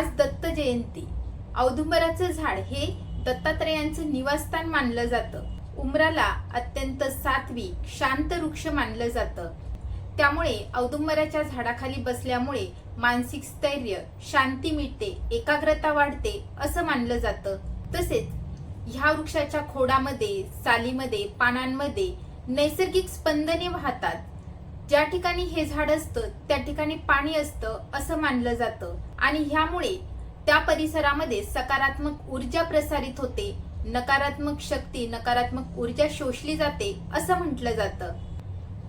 आज दत्त जयंती. औदुंबराचं झाड हे दत्तात्रयांचं निवासस्थान मानलं जातं. उमराला अत्यंत सात्विक शांत वृक्ष मानलं जातं. त्यामुळे औदुंबराच्या झाडाखाली बसल्यामुळे मानसिक स्थैर्य शांती मिळते एकाग्रता वाढते असं मानलं जातं. तसेच ह्या वृक्षाच्या खोडामध्ये सालीमध्ये पानांमध्ये नैसर्गिक स्पंदने वाहतात. ज्या ठिकाणी हे झाड असतं त्या ठिकाणी पाणी असतं असं मानलं जातं. आणि ह्यामुळे त्या परिसरामध्ये सकारात्मक ऊर्जा प्रसारित होते. नकारात्मक शक्ती नकारात्मक ऊर्जा शोषली जाते असं म्हटलं जातं.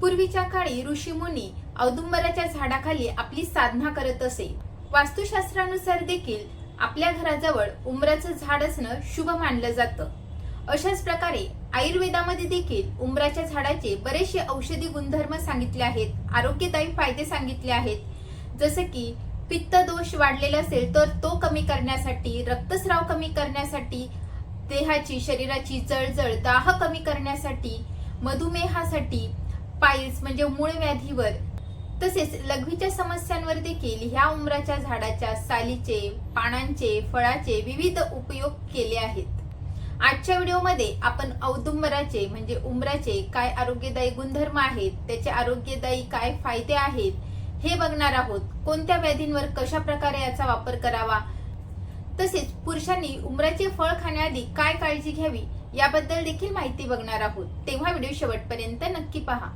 पूर्वीच्या काळी ऋषीमुनी औदुंबराच्या झाडाखाली आपली साधना करत असे. वास्तुशास्त्रानुसार देखील आपल्या घराजवळ उंबराचं झाड असणं शुभ मानलं जातं. अशाच प्रकारे आयुर्वेदामध्ये देखील उंबराच्या झाडाचे बरेचसे औषधी गुणधर्म सांगितले आहेत आरोग्यदायी फायदे सांगितले आहेत. जसं की पित्त दोष वाढलेला असेल तर तो कमी करण्यासाठी रक्तस्राव कमी करण्यासाठी देहाची शरीराची जळजळ दाह कमी करण्यासाठी मधुमेहासाठी पाईल्स म्हणजे मूळ व्याधीवर. तसेच लघवीच्या समस्यांवर देखील ह्या उमराच्या झाडाच्या सालीचे पानांचे फळाचे विविध उपयोग केले आहेत. आजच्या व्हिडिओमध्ये आपण औदुंबराचे म्हणजे उमराचे काय आरोग्यदायी गुणधर्म आहेत त्याचे आरोग्यदायी काय फायदे आहेत हे बघणार आहोत. कोणत्या व्याधींवर कशा प्रकारे याचा वापर करावा? तसेच पुरुषांनी उमराचे फळ खाण्याआधी काय काळजी घ्यावी याबद्दल देखील माहिती बघणार आहोत. तेव्हा व्हिडिओ शेवटपर्यंत नक्की पहा.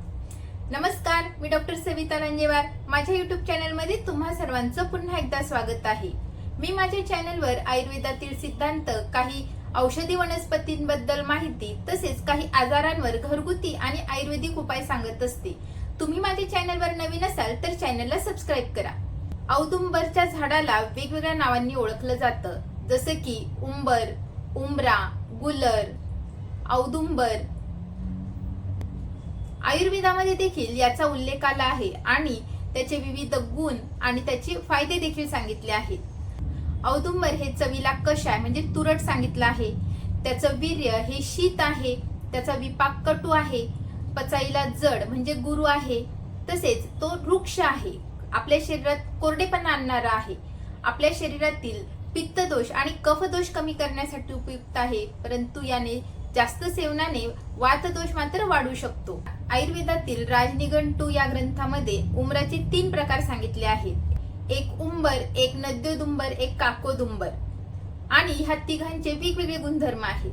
नमस्कार मी डॉक्टर सविता रंजेवार. माझ्या युट्यूब चॅनलमध्ये तुम्हा सर्वांचं पुन्हा एकदा स्वागत आहे. मी माझ्या चॅनलवर आयुर्वेदातील सिद्धांत काही औषधी वनस्पतींबद्दल माहिती तसेच काही आजारांवर घरगुती आणि आयुर्वेदिक उपाय सांगत असते. तुम्ही माझ्या चॅनलवर नवीन असाल तर चॅनलला सबस्क्राईब करा. औदुंबरच्या झाडाला वेगवेगळ्या नावांनी ओळखलं जातं. जसं की उंबर उमरा गुलर औदुंबर. आयुर्वेदामध्ये देखील याचा उल्लेख आला आहे आणि त्याचे विविध गुण आणि त्याचे फायदे देखील सांगितले आहेत. औदुंबर हे चवीला कषाय म्हणजे तुरट सांगितलं आहे. त्याचं वीर्य हे शीत आहे. त्याचा विपाक कटू आहे. पचाईला जड म्हणजे गुरु आहे. तसेच तो वृक्ष आहे. आपल्या शरीरात कोरडेपणा आणणारा आहे. आपल्या शरीरातील पित्तदोष आणि कफदोष कमी करण्यासाठी उपयुक्त आहे. परंतु याने जास्त सेवनाने वातदोष मात्र वाढू शकतो. आयुर्वेदातील राजनिगंटू या ग्रंथामध्ये उमराचे तीन प्रकार सांगितले आहेत. एक उंबर एक नद्योदुंबर एक काकोदुंबर. आणि ह्या तिघांचे वेगवेगळे गुणधर्म आहेत.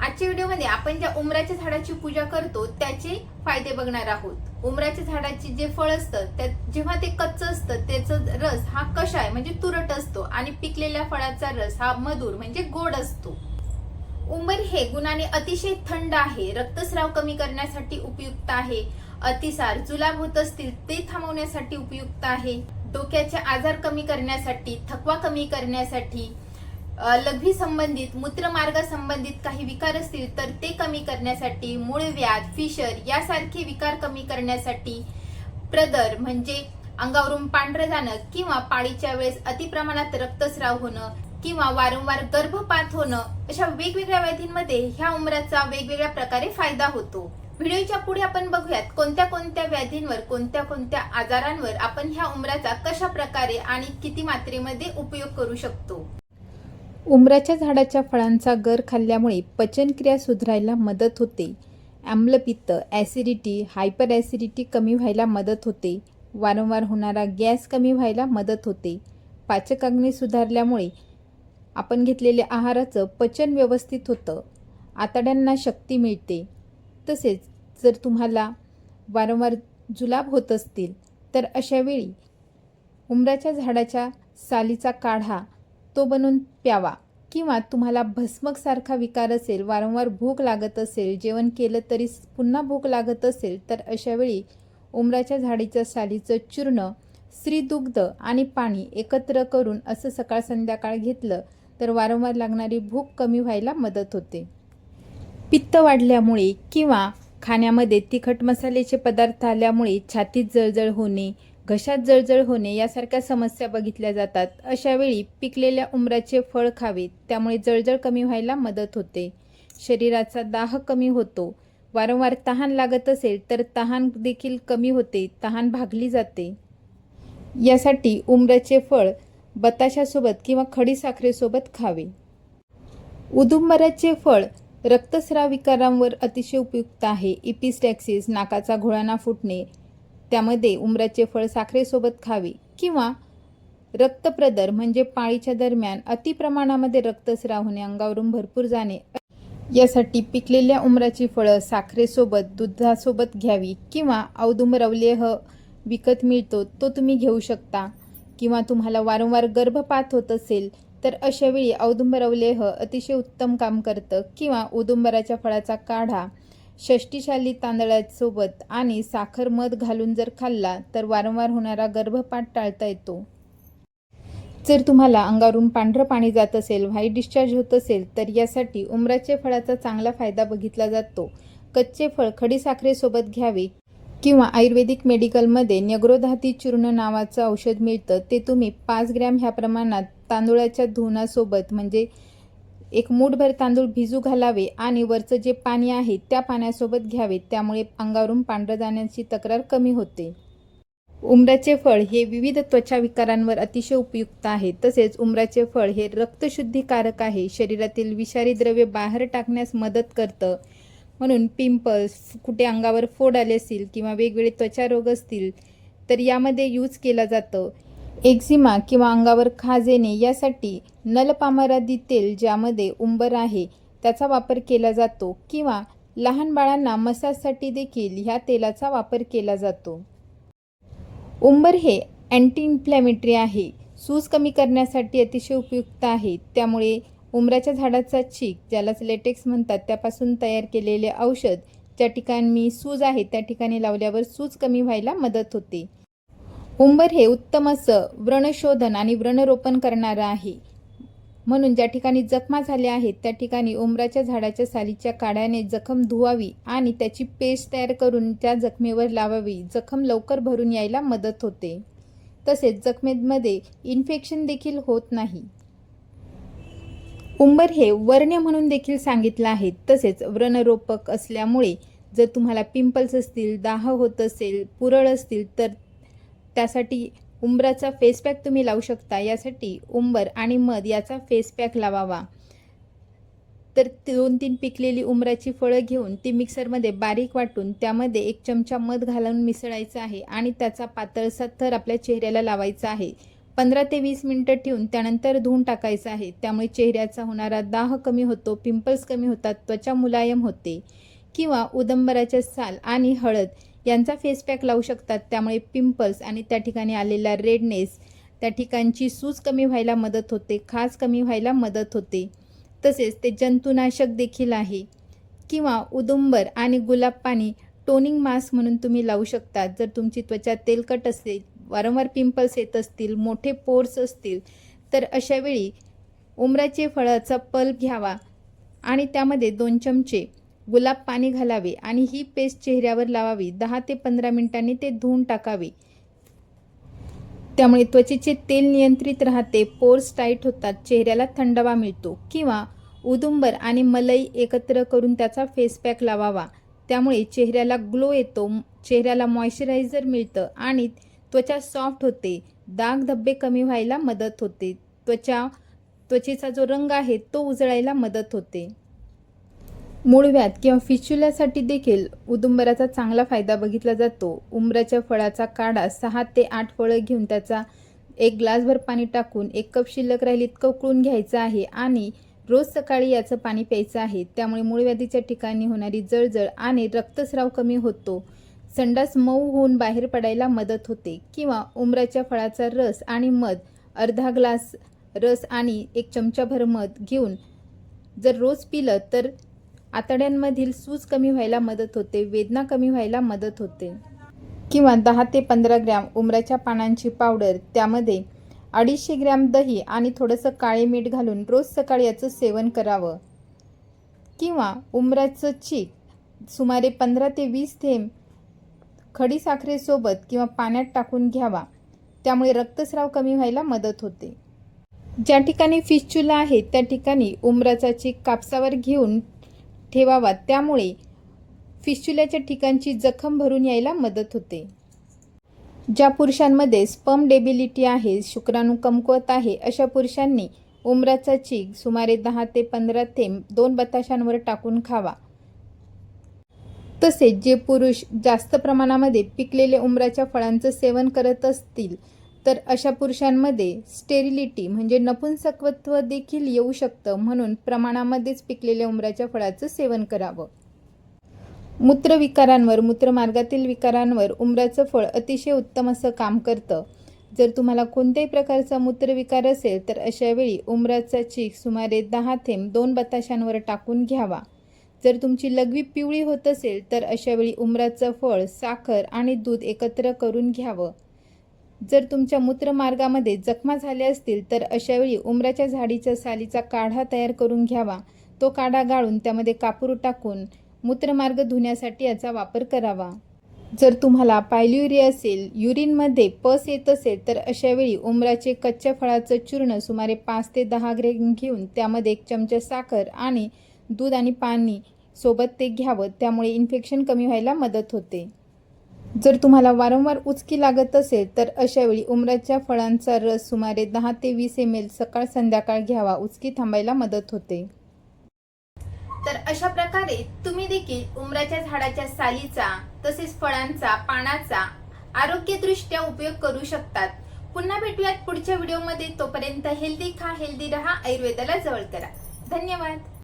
आजच्या व्हिडिओमध्ये आपण ज्या उमराच्या झाडाची पूजा करतो त्याचे फायदे बघणार आहोत. उमराच्या झाडाचे जे फळ असतं त्यात जेव्हा ते कच्चं असतं त्याचं रस हा कशाय म्हणजे तुरट असतो आणि पिकलेल्या फळाचा रस हा मधुर म्हणजे गोड असतो. उंबर हे गुणाने अतिशय थंड आहे रक्तस्राव कमी करण्यासाठी उपयुक्त आहे. अतिसार जुलाब होत असतील ते थांबवण्यासाठी उपयुक्त आहे. डोक्याचे आजार कमी करण्यासाठी थकवा कमी करण्यासाठी लघवी संबंधित मूत्रमार्ग संबंधित काही विकार असतील तर ते कमी करण्यासाठी मूळव्याध फिशर यासारखे विकार कमी करण्यासाठी प्रदर म्हणजे अंगावरून पांढरं जाणं किंवा पाळीच्या वेळेस अतिप्रमाणात रक्तस्राव होणं किंवा वारंवार गर्भपात होणं अशा वेगवेगळ्या व्याधींमध्ये ह्या उमराचा वेगवेगळ्या प्रकारे फायदा होतो. व्हिडिओच्या पुढे आपण बघूयात कोणत्या कोणत्या व्याधींवर कोणत्या कोणत्या आजारांवर आपण ह्या उमराचा कशा प्रकारे आणि किती मात्रेमध्ये उपयोग करू शकतो? उमराच्या झाडाच्या फळांचा गर खाल्ल्यामुळे पचनक्रिया सुधारायला मदत होते. आम्लपित्त ॲसिडिटी हायपर ॲसिडिटी कमी व्हायला मदत होते. वारंवार होणारा गॅस कमी व्हायला मदत होते. पाचकाग्नी सुधारल्यामुळे आपण घेतलेल्या आहाराचं पचन व्यवस्थित होतं. आतड्यांना शक्ती मिळते. तसेच जर तुम्हाला वारंवार जुलाब होत असतील तर अशावेळी उमराच्या झाडाच्या सालीचा काढा तो बनवून प्यावा. किंवा तुम्हाला भस्मकसारखा विकार असेल वारंवार भूक लागत असेल जेवण केलं तरी पुन्हा भूक लागत असेल तर अशावेळी उमराच्या झाडीच्या सालीचं चूर्ण श्रीदुग्ध आणि पाणी एकत्र करून असं सकाळ संध्याकाळ घेतलं तर वारंवार लागणारी भूक कमी व्हायला मदत होते. पित्त वाढल्यामुळे किंवा खाण्यामध्ये तिखट मसाल्याचे पदार्थ आल्यामुळे छातीत जळजळ होणे घशात जळजळ होणे यासारख्या समस्या बघितल्या जातात. अशावेळी पिकलेल्या उमराचे फळ खावे त्यामुळे जळजळ कमी व्हायला मदत होते. शरीराचा दाह कमी होतो. वारंवार तहान लागत असेल तर तहान देखील कमी होते तहान भागली जाते. यासाठी उमराचे फळ बताशासोबत किंवा खडीसाखरेसोबत खावे. उदुंबराचे फळ रक्तस्राव विकारांवर अतिशय उपयुक्त आहे. इपिस्टॅक्सिस नाकाचा घोळाना फुटणे त्यामध्ये उमराचे फळ साखरेसोबत खावे किंवा रक्तप्रदर म्हणजे पाळीच्या दरम्यान अति प्रमाणामध्ये रक्तस्राव होणे अंगावरून भरपूर जाणे. यासाठी पिकलेल्या उमराची फळं साखरेसोबत दुधासोबत घ्यावी किंवा औदुंबर विकत मिळतो तो तुम्ही घेऊ शकता किंवा तुम्हाला वारंवार गर्भपात होत असेल तर अशावेळी औदुंबरवलेह अतिशय उत्तम काम करतं किंवा उदुंबराच्या फळाचा काढा षष्टीशाली तांदळासोबत आणि साखर मध घालून जर खाल्ला तर वारंवार होणारा गर्भपात टाळता येतो. जर तुम्हाला अंगावरून पांढरं पाणी जात असेल व्हाईट डिस्चार्ज होत असेल तर यासाठी उमराच्या फळाचा चांगला फायदा बघितला जातो. कच्चे फळ खडीसाखरेसोबत घ्यावे किंवा आयुर्वेदिक मेडिकलमध्ये न्यग्रोधाती चूर्ण नावाचं औषध मिळतं ते तुम्ही पाच ग्रॅम ह्या प्रमाणात तांदूळाच्या धुनासोबत म्हणजे एक मूठभर तांदूळ भिजू घालावे आणि वरचं जे पाणी आहे त्या पाण्यासोबत घ्यावे. त्यामुळे अंगावरून पांढरं जाण्याची तक्रार कमी होते. उमराचे फळ हे विविध त्वचा विकारांवर अतिशय उपयुक्त आहे. तसेच उमराचे फळ हे रक्तशुद्धीकारक आहे. शरीरातील विषारी द्रव्ये बाहेर टाकण्यास मदत करतं. म्हणून पिंपल्स कुठे अंगावर फोड आले असतील किंवा वेगवेगळे त्वचा रोग असतील तर यामध्ये यूज केला जातं. एक्झिमा किंवा अंगावर खाज येणे यासाठी नलपामरादी तेल ज्यामध्ये उंबर आहे त्याचा वापर केला जातो किंवा लहान बाळांना मसाजसाठी देखील ह्या तेलाचा वापर केला जातो. उंबर हे अँटी इन्फ्लॅमेटरी आहे. सूज कमी करण्यासाठी अतिशय उपयुक्त आहे. त्यामुळे उंबराच्या झाडाचा चीक ज्यालाच लेटेक्स म्हणतात त्यापासून तयार केलेले औषध ज्या ठिकाणी सूज आहे त्या ठिकाणी लावल्यावर सूज कमी व्हायला मदत होते. उंबर हे उत्तम असं व्रणशोधन आणि व्रणरोपण करणारं आहे. म्हणून ज्या ठिकाणी जखमा झाल्या आहेत त्या ठिकाणी उंबराच्या झाडाच्या सालीच्या काड्याने जखम धुवावी आणि त्याची पेस्ट तयार करून त्या जखमेवर लावावी. जखम लवकर भरून यायला मदत होते. तसेच जखमेमध्ये इन्फेक्शन देखील होत नाही. उंबर हे वर्ण्य म्हणून देखील सांगितलं आहे. तसेच व्रणरोपक असल्यामुळे जर तुम्हाला पिंपल्स असतील दाह होत असेल पुरळ असतील तर त्यासाठी उंबराचा फेस पॅक तुम्ही लावू शकता. यासाठी उंबर आणि मध याचा फेस पॅक लावावा. तर दोन तीन पिकलेली उंबराची फळं घेऊन ती मिक्सरमध्ये बारीक वाटून त्यामध्ये एक चमचा मध घालून मिसळायचं आहे आणि त्याचा पातळसा थर आपल्या चेहऱ्याला लावायचा आहे. पंधरा ते वीस मिनटं ठेवून त्यानंतर धुवून टाकायचं आहे. त्यामुळे चेहऱ्याचा होणारा दाह कमी होतो पिंपल्स कमी होतात त्वचा मुलायम होते किंवा उदंबराच्या साल आणि हळद यांचा फेस पॅक लावू शकतात. त्यामुळे पिंपल्स आणि त्या ठिकाणी आलेला रेडनेस त्या ठिकाणची सूज कमी व्हायला मदत होते. खाज कमी व्हायला मदत होते. तसेच ते जंतुनाशक देखील आहे. किंवा उदुंबर आणि गुलाब पाणी टोनिंग मास्क म्हणून तुम्ही लावू शकता जर तुमची त्वचा तेलकट असेल वारंवार पिंपल्स येत असतील मोठे पोर्स असतील तर अशावेळी उमराचे फळाचा पल्प घ्यावा आणि त्यामध्ये दोन चमचे गुलाब पाणी घालावे आणि ही पेस्ट चेहऱ्यावर लावावी. दहा ते पंधरा मिनिटांनी ते धुवून टाकावे. त्यामुळे त्वचेचे तेल नियंत्रित राहते पोर्स टाईट होतात चेहऱ्याला थंडावा मिळतो किंवा उदुंबर आणि मलई एकत्र करून त्याचा फेस पॅक लावावा. त्यामुळे चेहऱ्याला ग्लो येतो चेहऱ्याला मॉइश्चरायझर मिळतं आणि त्वचा सॉफ्ट होते. दाग धब्बे कमी व्हायला मदत होते. त्वचा त्वचेचा जो रंग आहे तो उजळायला मदत होते. मूळव्याध किंवा फिस्च्युल्यासाठी देखील उदुंबराचा चांगला फायदा बघितला जातो. उंबराच्या फळाचा काढा सहा ते आठ फळं घेऊन त्याचा एक ग्लासभर पाणी टाकून एक कप शिल्लक राहील इतकं उकळून घ्यायचं आहे आणि रोज सकाळी याचं पाणी प्यायचं आहे. त्यामुळे मूळव्याधीच्या ठिकाणी होणारी जळजळ आणि रक्तस्राव कमी होतो. संडास मऊ होऊन बाहेर पडायला मदत होते किंवा उमराच्या फळाचा रस आणि मध अर्धा ग्लास रस आणि एक चमचाभर मध घेऊन जर रोज पिलं तर आतड्यांमधील सूज कमी व्हायला मदत होते वेदना कमी व्हायला मदत होते. किंवा दहा ते पंधरा ग्रॅम उमराच्या पानांची पावडर त्यामध्ये अडीचशे ग्रॅम दही आणि थोडंसं काळे मीठ घालून रोज सकाळी याचं सेवन करावं. किंवा उमराचं चीक सुमारे पंधरा ते वीस थेंब खडी साखरेसोबत किंवा पाण्यात टाकून घ्यावा. त्यामुळे रक्तस्राव कमी व्हायला मदत होते. ज्या ठिकाणी फिश्चुला आहे त्या ठिकाणी उमराचा चीक कापसावर घेऊन ठेवावा त्यामुळे फिस्चुल्याच्या ठिकाणची जखम भरून यायला मदत होते. ज्या पुरुषांमध्ये स्पर्म डेबिलिटी आहे शुक्राणू कमकुवत आहे अशा पुरुषांनी उमराचा चीक सुमारे दहा ते पंधरा थेंब दोन बताशांवर टाकून खावा. तसेच जे पुरुष जास्त प्रमाणामध्ये पिकलेले उमराच्या फळांचं सेवन करत असतील तर अशा पुरुषांमध्ये स्टेरिलिटी म्हणजे नपुंसकत्व देखील येऊ शकतं म्हणून प्रमाणामध्येच पिकलेल्या उमराच्या फळाचं सेवन करावं. मूत्रविकारांवर मूत्रमार्गातील विकारांवर उमराचं फळ अतिशय उत्तम असं काम करतं. जर तुम्हाला कोणत्याही प्रकारचा मूत्रविकार असेल तर अशावेळी उमराचा चीक सुमारे दहा थेंब दोन बताशांवर टाकून घ्यावा. जर तुमची लघवी पिवळी होत असेल तर अशावेळी उमराचं फळ साखर आणि दूध एकत्र करून घ्यावं. जर तुमच्या मूत्रमार्गामध्ये जखमा झाल्या असतील तर अशावेळी उमराच्या झाडीच्या सालीचा काढा तयार करून घ्यावा. तो काढा गाळून त्यामध्ये कापूर टाकून मूत्रमार्ग धुण्यासाठी याचा वापर करावा. जर तुम्हाला पायल्युरी असेल युरिनमध्ये पस येत असेल तर अशावेळी उमराचे कच्च्या फळाचं चूर्ण सुमारे पाच ते दहा ग्रेम घेऊन त्यामध्ये एक चमचा साखर आणि दूध आणि पाणी सोबत ते घ्यावं. त्यामुळे इन्फेक्शन कमी व्हायला मदत होते. जर तुम्हाला वारंवार उचकी लागत असेल तर अशावेळी उमराच्या फळांचा रस सुमारे दहा ते वीस एम एल सकाळ संध्याकाळ घ्यावा. उचकी थांबायला मदत होते. तर अशा प्रकारे तुम्ही देखील उमराच्या झाडाच्या सालीचा तसेच फळांचा पानाचा आरोग्यदृष्ट्या उपयोग करू शकतात. पुन्हा भेटूयात पुढच्या व्हिडिओमध्ये. तोपर्यंत हेल्दी खा हेल्दी रहा आयुर्वेदाला जवळ करा. धन्यवाद.